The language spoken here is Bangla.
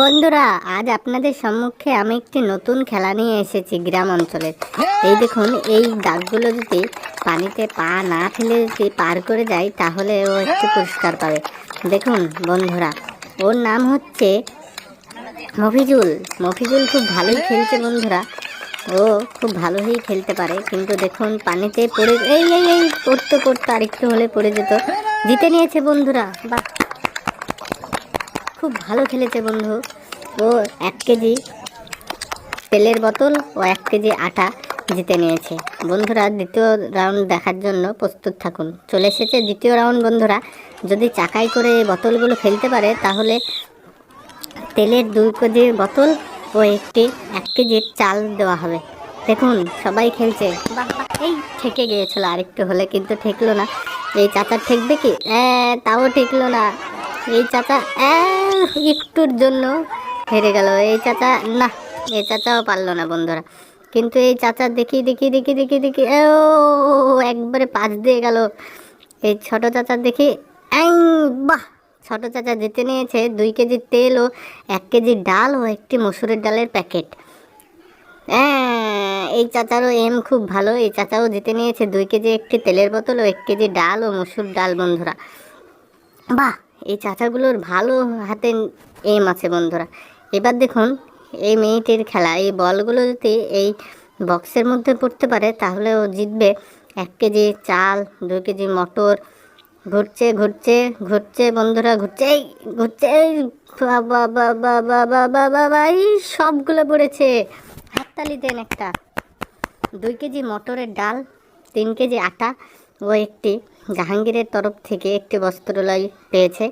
বন্ধুরা, আজ আপনাদের সম্মুখে আমি একটি নতুন খেলা নিয়ে এসেছি গ্রাম অঞ্চলের এই দেখুন, এই দাগগুলো যদি পানিতে পা না ফেলে যদি পার করে যায়, তাহলে ও একটু পুরস্কার পাবে। দেখুন, বন্ধুরা, ওর নাম হচ্ছে মফিজুল। মফিজুল খুব ভালোই খেলছে, বন্ধুরা। ও খুব ভালোই খেলতে পারে, কিন্তু দেখুন, পানিতে পড়ে এই এই এই, পড়তো পড়তো আরেকটু হলে পড়ে যেত। জিতে নিয়েছে, বন্ধুরা। বাহ! খুব ভালো খেলেছে বন্ধু। ও এক কেজি তেলের বোতল ও এক কেজি আটা জিতে নিয়েছে। বন্ধুরা, দ্বিতীয় রাউন্ড দেখার জন্য প্রস্তুত থাকুন। চলে এসেছে দ্বিতীয় রাউন্ড বন্ধুরা। যদি চাকাই করে এই বোতলগুলো ফেলতে পারে, তাহলে তেলের দুই কেজির বোতল ও একটি এক কেজির চাল দেওয়া হবে। দেখুন, সবাই খেলছে। এই ঠেকে গিয়েছিল। আরেকটু হলে কিন্তু ঠেকলো না। এই চাচা ঠেকবে কি? হ্যাঁ তাও ঠেকলো না। এই চাচা একটুর জন্য হেরে গেল। এই চাচা না এই চাচাও পারল না বন্ধুরা। কিন্তু এই চাচা দেখি দেখি দেখি দেখি দেখি ও একবারে পাঁচ দিয়ে গেল। এই ছোট চাচার দেখি বাহ! ছোট চাচা জিতে নিয়েছে দুই কেজি তেল ও এক কেজি ডাল ও একটি মসুরের ডালের প্যাকেট। হ্যাঁ, এই চাচারও এম খুব ভালো। এই চাচাও জিতে নিয়েছে দুই কেজি একটি তেলের বোতল ও এক কেজি ডাল ও মসুর ডাল বন্ধুরা। বাহ! এই চাচাগুলোর ভালো হাতে এম আছে বন্ধুরা। এবার দেখুন, এই মেয়েটির খেলা, এই বলগুলো যদি এই বক্সের মধ্যে পড়তে পারে, তাহলে ও জিতবে এক কেজি চাল, দুই কেজি মটর। ঘুরছে ঘুরছে ঘুরছে বন্ধুরা ঘুরছে ঘুরছে বাবা বাবা সবগুলো পড়েছে। হাততালি দেন একটা। দুই কেজি মটরের ডাল, তিন কেজি আটা। ও একটি জাহাঙ্গীরের তরফ থেকে একটি বস্ত্রালয় পেয়েছে।